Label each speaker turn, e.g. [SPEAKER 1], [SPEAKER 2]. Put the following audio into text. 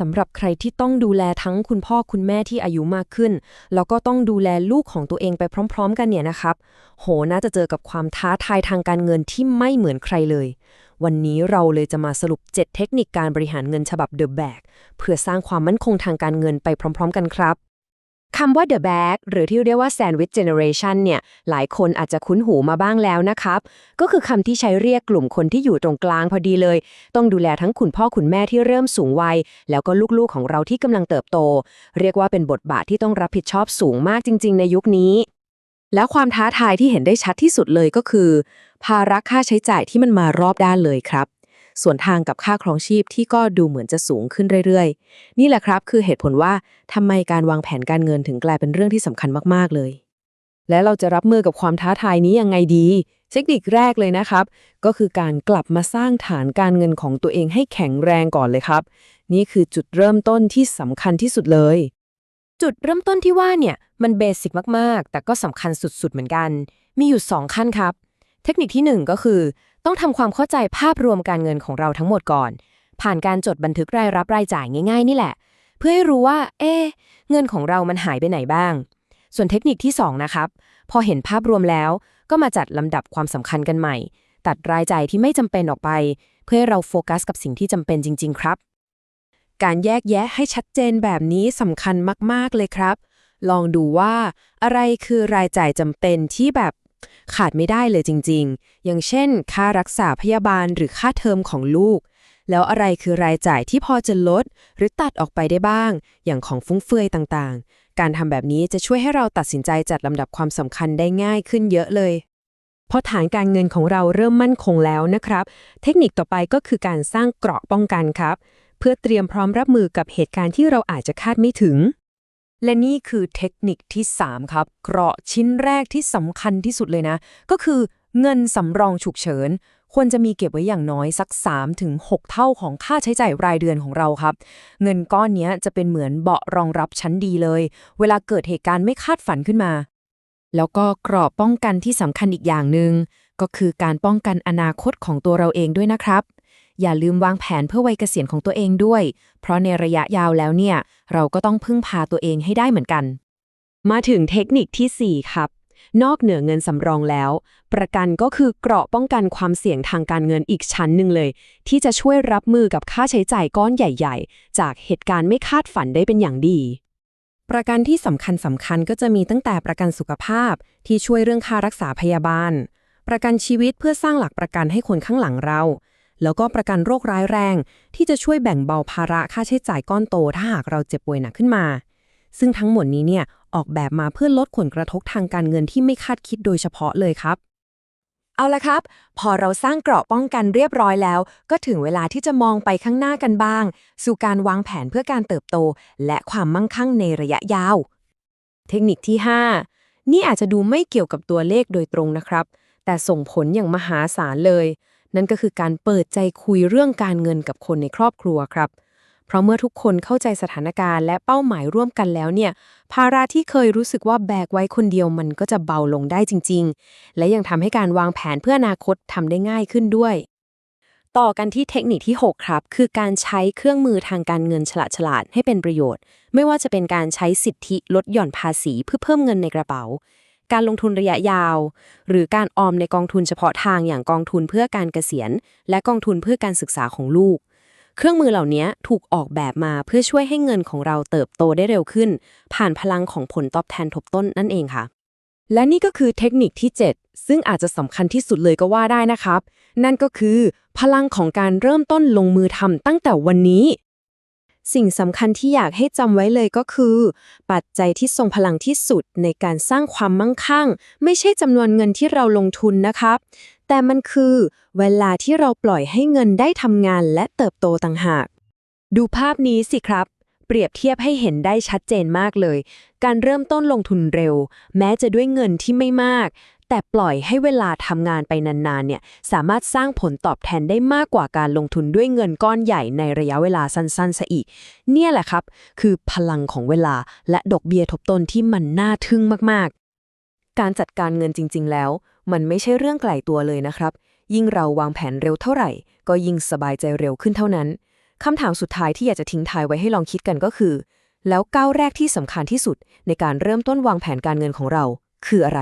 [SPEAKER 1] สำหรับใครที่ต้องดูแลทั้งคุณพ่อคุณแม่ที่อายุมากขึ้น แล้วก็ต้องดูแลลูกของตัวเองไปพร้อม ๆ กันเนี่ยนะครับ โหน่าจะเจอกับความท้าทายทางการเงินที่ไม่เหมือนใครเลย วันนี้เราเลยจะมาสรุป 7 เทคนิคการบริหารเงินฉบับ The Bag เพื่อสร้างความมั่นคงทางการเงินไปพร้อม ๆ กันครับ คำว่า the bag หรือที่เรียกว่า sandwich generation เนี่ย หลายคนอาจจะคุ้นหูมาบ้างแล้วนะครับ ก็คือคำที่ใช้เรียกกลุ่มคนที่อยู่ตรงกลางพอดีเลย ต้องดูแลทั้งคุณพ่อคุณแม่ที่เริ่มสูงวัย แล้วก็ลูกๆของเราที่กำลังเติบโต เรียกว่าเป็นบทบาทที่ต้องรับผิดชอบสูงมากจริง ๆ ในยุคนี้ แล้วความท้าทายที่เห็นได้ชัดที่สุดเลยก็คือ ภาระค่าใช้จ่ายที่มันมารอบด้านเลยครับ ส่วนทางกับค่าครองชีพที่ก็ดูเหมือนจะสูงขึ้นเรื่อยๆ นี่แหละครับคือเหตุผลว่าทำไมการวางแผนการเงินถึงกลายเป็นเรื่องที่สำคัญมากๆเลย และเราจะรับมือกับความท้าทายนี้ยังไงดี เทคนิคแรกเลยนะครับ ก็คือการกลับมาสร้างฐานการเงินของตัวเองให้แข็งแรงก่อนเลยครับ นี่คือจุดเริ่มต้นที่สำคัญที่สุดเลย จุดเริ่มต้นที่ว่าเนี่ยมันเบสิกมากๆ แต่ก็สำคัญสุดๆเหมือนกัน มีอยู่2ขั้นครับ เทคนิคที่ 1 ก็คือ ต้องทำความเข้าใจภาพรวมการเงินของเราทั้งหมดก่อน ผ่านการจดบันทึกรายรับรายจ่ายง่าย ๆ นี่แหละ เพื่อให้รู้ว่า เอ๊ะเงินของเรามันหายไปไหนบ้าง ส่วนเทคนิคที่ 2 นะครับ พอเห็นภาพรวมแล้ว ก็มาจัดลำดับความสำคัญกันใหม่ ตัดรายจ่ายที่ไม่จำเป็นออกไป เพื่อให้เราโฟกัสกับสิ่งที่จำเป็นจริง ๆ ครับ การแยกแยะให้ชัดเจนแบบนี้สำคัญมากๆเลยครับ ลองดูว่า อะไรคือรายจ่ายจำเป็นที่แบบ ขาดไม่ได้เลยจริง ๆ อย่างเช่น ค่ารักษาพยาบาลหรือค่าเทอมของลูก แล้วอะไรคือรายจ่ายที่พอจะลด หรือตัดออกไปได้บ้าง อย่างของฟุ่มเฟือยต่างๆ การทำแบบนี้จะช่วยให้เราตัดสินใจจัดลำดับความสำคัญได้ง่ายขึ้นเยอะเลยพอฐานการเงินของเราเริ่มมั่นคงแล้วนะครับ เทคนิคต่อไปก็คือการสร้างเกราะป้องกันครับ เพื่อเตรียมพร้อมรับมือกับเหตุการณ์ที่เราอาจจะคาดไม่ถึง และนี่คือเทคนิคที่ 3 ครับเกราะชิ้นแรกที่สำคัญที่สุดเลยนะ ก็คือเงินสำรองฉุกเฉิน ควรจะมีเก็บไว้อย่างน้อยสัก 3-6 เท่าของค่าใช้จ่ายรายเดือนของเราครับ เงินก้อนนี้จะเป็นเหมือนเบาะรองรับชั้นดีเลย เวลาเกิดเหตุการณ์ไม่คาดฝันขึ้นมา แล้วก็กรอบป้องกันที่สำคัญอีกอย่างหนึ่งก็คือการป้องกันอนาคตของตัวเราเองด้วยนะครับ อย่าลืมวางแผนเพื่อวัยเกษียณของตัวเองด้วย เพราะในระยะยาวแล้วเนี่ย เราก็ต้องพึ่งพาตัวเองให้ได้เหมือนกัน มาถึงเทคนิคทีสี่ 4 ครับ นอกเหนือเงินสำรองแล้ว ประกันก็คือเกราะป้องกันความเสี่ยงทางการเงินอีกชั้นหนึ่งเลย ที่จะช่วยรับมือกับค่าใช้จ่ายก้อนใหญ่ ๆ จากเหตุการณ์ไม่คาดฝันได้เป็นอย่างดีประกันที่สำคัญสำคัญก็จะมีตั้งแต่ประกันสุขภาพที่ช่วยเรื่องค่ารักษาพยาบาล ประกันชีวิตเพื่อสร้างหลักประกันให้คนข้างหลังเรา แล้วก็ประกันโรคร้ายแรง ที่จะช่วยแบ่งเบาภาระค่าใช้จ่ายก้อนโต ถ้าหากเราเจ็บป่วยหนักขึ้นมา ซึ่งทั้งหมดนี้เนี่ยออกแบบมาเพื่อลดผลกระทบทางการเงินที่ไม่คาดคิดโดยเฉพาะเลยครับ เอาละครับ พอเราสร้างเกราะป้องกันเรียบร้อยแล้ว ก็ถึงเวลาที่จะมองไปข้างหน้ากันบ้าง สู่การวางแผนเพื่อการเติบโต และความมั่งคั่งในระยะยาว เทคนิคที่ 5 นี่อาจจะดูไม่เกี่ยวกับตัวเลขโดยตรงนะครับ แต่ส่งผลอย่างมหาศาลเลย นั่นก็คือการเปิดใจคุยเรื่องการเงินกับคนในครอบครัวครับ เพราะเมื่อทุกคนเข้าใจสถานการณ์และเป้าหมายร่วมกันแล้วเนี่ย ภาระที่เคยรู้สึกว่าแบกไว้คนเดียวมันก็จะเบาลงได้จริง ๆ และยังทำให้การวางแผนเพื่ออนาคตทำได้ง่ายขึ้นด้วยต่อกันที่เทคนิคที่ 6 ครับ คือการใช้เครื่องมือทางการเงินฉลาดฉลาดๆให้เป็นประโยชน์ ไม่ว่าจะเป็นการใช้สิทธิลดหย่อนภาษีเพื่อเพิ่มเงินในกระเป๋า การลงทุนระยะยาว หรือการออมในกองทุนเฉพาะทางอย่างกองทุนเพื่อการเกษียณ และกองทุนเพื่อการศึกษาของลูก เครื่องมือเหล่านี้ถูกออกแบบมาเพื่อช่วยให้เงินของเราเติบโตได้เร็วขึ้น ผ่านพลังของผลตอบแทนทบต้นนั่นเองค่ะ และนี่ก็คือเทคนิคที่ 7 ซึ่งอาจจะสำคัญที่สุดเลยก็ว่าได้นะครับ นั่นก็คือ พลังของการเริ่มต้นลงมือทำตั้งแต่วันนี้ สิ่งสำคัญที่อยากให้จำไว้เลยก็คือ ปัจจัยที่ทรงพลังที่สุดในการสร้างความมั่งคั่ง ไม่ใช่จำนวนเงินที่เราลงทุนนะครับ แต่มันคือเวลาที่เราปล่อยให้เงินได้ทำงานและเติบโตต่างหาก ดูภาพนี้สิครับ เปรียบเทียบให้เห็นได้ชัดเจนมากเลย การเริ่มต้นลงทุนเร็ว แม้จะด้วยเงินที่ไม่มาก แต่ปล่อยให้เวลาทำงานไปนานๆเนี่ยสามารถสร้างผลตอบแทนได้มากกว่าการลงทุนด้วยเงินก้อนใหญ่ในระยะเวลาสั้นๆซะอีก เนี่ยแหละครับ คือพลังของเวลาและดอกเบี้ยทบต้นที่มันน่าทึ่งมากๆ การจัดการเงินจริง ๆ แล้ว มันไม่ใช่เรื่องไกลตัวเลยนะครับ ยิ่งเราวางแผนเร็วเท่าไหร่ ก็ยิ่งสบายใจเร็วขึ้นเท่านั้นคำถามสุดท้ายที่อยากจะทิ้งท้ายไว้ให้ลองคิดกันก็คือ แล้วก้าวแรกที่สำคัญที่สุดในการเริ่มต้นวางแผนการเงินของเรา คืออะไร